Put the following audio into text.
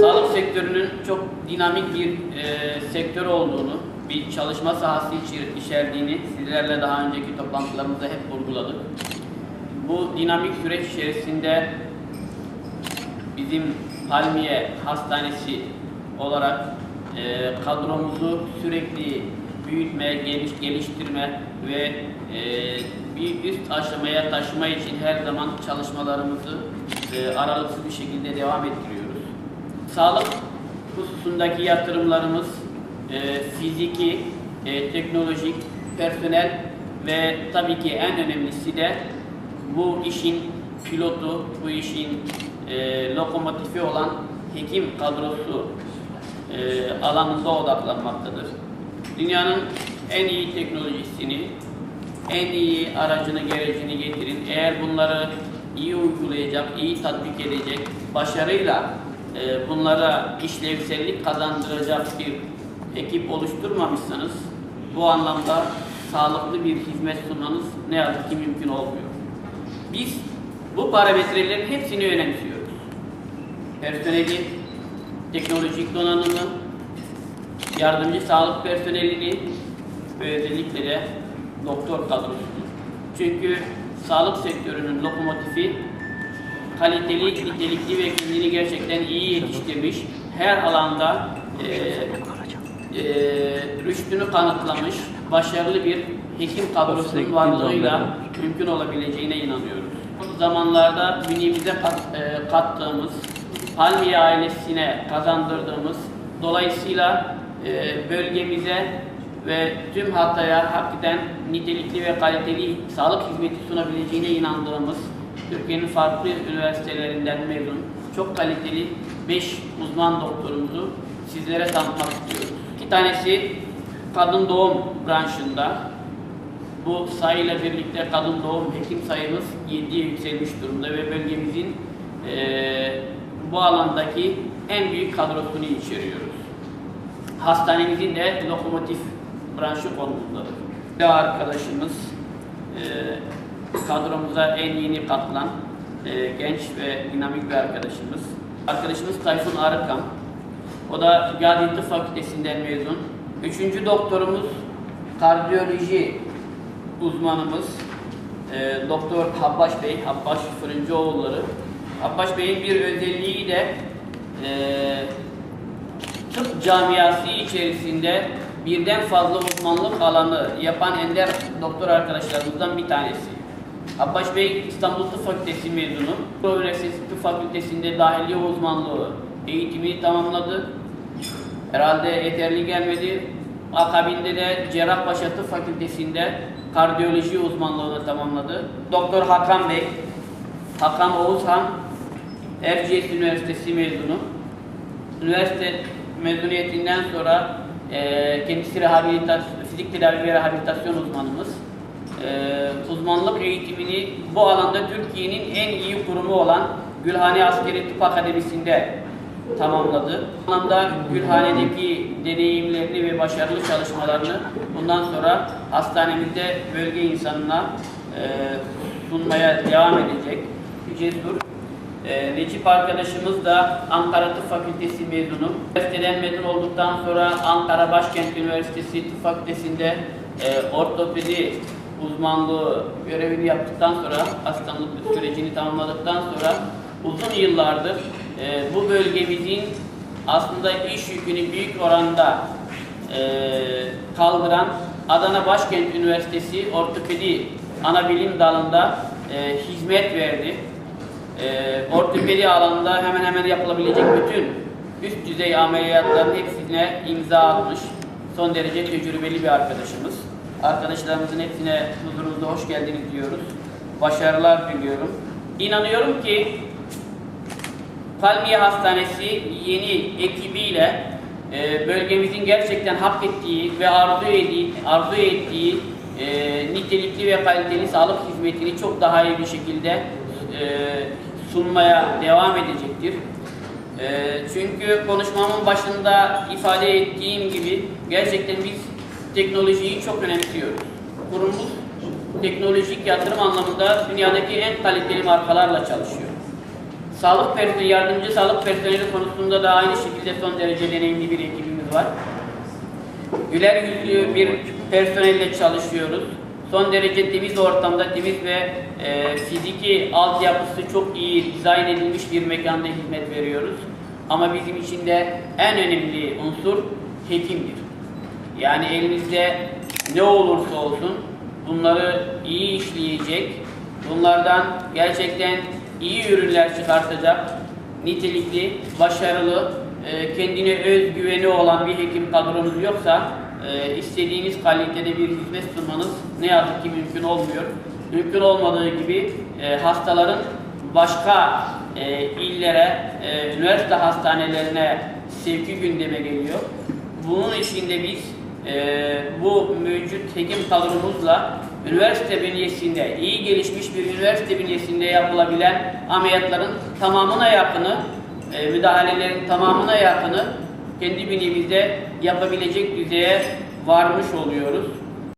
Sağlık sektörünün çok dinamik bir e, sektör olduğunu, bir çalışma sahası içer- içerdiğini sizlerle daha önceki toplantılarımızda hep vurguladık. Bu dinamik süreç içerisinde bizim Palmiye Hastanesi olarak e, kadromuzu sürekli büyütme, geliş, geliştirme ve e, bir üst aşamaya taşıma için her zaman çalışmalarımızı e, aralıksız bir şekilde devam ettiriyoruz. Sağlık hususundaki yatırımlarımız e, fiziki, e, teknolojik, personel ve tabii ki en önemlisi de bu işin pilotu, bu işin e, lokomotifi olan hekim kadrosu e, alanında odaklanmaktadır. Dünyanın en iyi teknolojisini, en iyi aracını, gerecini getirin. Eğer bunları iyi uygulayacak, iyi tatbik edecek, başarıyla e, bunlara işlevsellik kazandıracak bir ekip oluşturmamışsanız bu anlamda sağlıklı bir hizmet sunmanız ne yazık ki mümkün olmuyor. Biz bu parametrelerin hepsini önemsiyoruz. Personeli, teknolojik donanımı, yardımcı sağlık personelini ve özellikle de doktor kadrosunu. Çünkü sağlık sektörünün lokomotifi kaliteli, nitelikli ve kendini gerçekten iyi yetiştirmiş, her alanda e, e, rüştünü kanıtlamış, başarılı bir hekim kadrosunun varlığıyla mümkün olabileceğine inanıyoruz. Bu zamanlarda bünyemize kat, e, kattığımız, Palmiye ailesine kazandırdığımız, dolayısıyla e, bölgemize ve tüm Hatay'a hakikaten nitelikli ve kaliteli sağlık hizmeti sunabileceğine inandığımız Türkiye'nin farklı üniversitelerinden mezun çok kaliteli 5 uzman doktorumuzu sizlere tanıtmak istiyoruz. İki tanesi kadın doğum branşında. Bu sayıyla birlikte kadın doğum hekim sayımız 7'ye yükselmiş durumda ve bölgemizin eee, bu alandaki en büyük kadrosunu içeriyoruz. Hastanemizin de lokomotif branşı konumundadır. Bir arkadaşımız eee, kadromuza en yeni katılan eee, genç ve dinamik bir arkadaşımız. Arkadaşımız Tayfun Arıkan. O da Gazi Tıp Fakültesinden mezun. Üçüncü doktorumuz kardiyoloji uzmanımız eee, Doktor Habbaş Bey, Habbaş Fırıncıoğulları. Habbaş Bey'in bir özelliği de eee tıp camiası içerisinde birden fazla uzmanlık alanı yapan ender doktor arkadaşlarımızdan bir tanesi. Abbaş Bey İstanbul Tıp Fakültesi mezunu. Kurulu Üniversitesi Tıp Fakültesi'nde dahiliye uzmanlığı eğitimini tamamladı. Herhalde yeterli gelmedi. Akabinde de Cerrahpaşa Tıp Fakültesi'nde kardiyoloji uzmanlığını tamamladı. Doktor Hakan Bey, Hakan Oğuzhan, Erciyes Üniversitesi mezunu. Üniversite mezuniyetinden sonra e, kendisi rehabilitasyon, fizik tedavi ve rehabilitasyon uzmanımız. E, uzmanlık eğitimini bu alanda Türkiye'nin en iyi kurumu olan Gülhane Askeri Tıp Akademisi'nde tamamladı. Bu alanda Gülhane'deki deneyimlerini ve başarılı çalışmalarını bundan sonra hastanemizde bölge insanına e, sunmaya devam edecek. Cesur ee, Necip arkadaşımız da Ankara Tıp Fakültesi mezunu. Üniversiteden mezun olduktan sonra Ankara Başkent Üniversitesi Tıp Fakültesi'nde e, ortopedi uzmanlığı görevini yaptıktan sonra hastalık sürecini tamamladıktan sonra uzun yıllardır e, bu bölgemizin aslında iş yükünü büyük oranda e, kaldıran Adana Başkent Üniversitesi Ortopedi Anabilim Dalı'nda e, hizmet verdi e, ortopedi alanında hemen hemen yapılabilecek bütün üst düzey ameliyatların hepsine imza atmış. Son derece tecrübeli bir arkadaşımız. Arkadaşlarımızın hepsine huzurunuzda hoş geldiniz diyoruz. Başarılar diliyorum. İnanıyorum ki Palmiye Hastanesi yeni ekibiyle e, bölgemizin gerçekten hak ettiği ve arzu ettiği, arzu ettiği e, nitelikli ve kaliteli sağlık hizmetini çok daha iyi bir şekilde e, sunmaya devam edecektir. E, çünkü konuşmamın başında ifade ettiğim gibi gerçekten biz teknolojiyi çok önemsiyoruz. Kurumumuz teknolojik yatırım anlamında dünyadaki en kaliteli markalarla çalışıyor. Sağlık personeli, yardımcı sağlık personeli konusunda da aynı şekilde son derece deneyimli bir ekibimiz var. Güler yüzlü bir personelle çalışıyoruz. Son derece temiz ortamda, temiz ve e, fiziki altyapısı çok iyi dizayn edilmiş bir mekanda hizmet veriyoruz. Ama bizim için de en önemli unsur hekimdir. Yani elimizde ne olursa olsun bunları iyi işleyecek, bunlardan gerçekten iyi ürünler çıkartacak, nitelikli, başarılı, e, kendine özgüveni olan bir hekim kadronuz yoksa e, istediğiniz kalitede bir hizmet sunmanız ne yazık ki mümkün olmuyor. Mümkün olmadığı gibi e, hastaların başka e, illere, e, üniversite hastanelerine sevki gündeme geliyor. Bunun içinde biz e, bu mevcut hekim kadromuzla üniversite bünyesinde, iyi gelişmiş bir üniversite bünyesinde yapılabilen ameliyatların tamamına yakını, e, müdahalelerin tamamına yakını kendi bünyemizde yapabilecek düzeye varmış oluyoruz.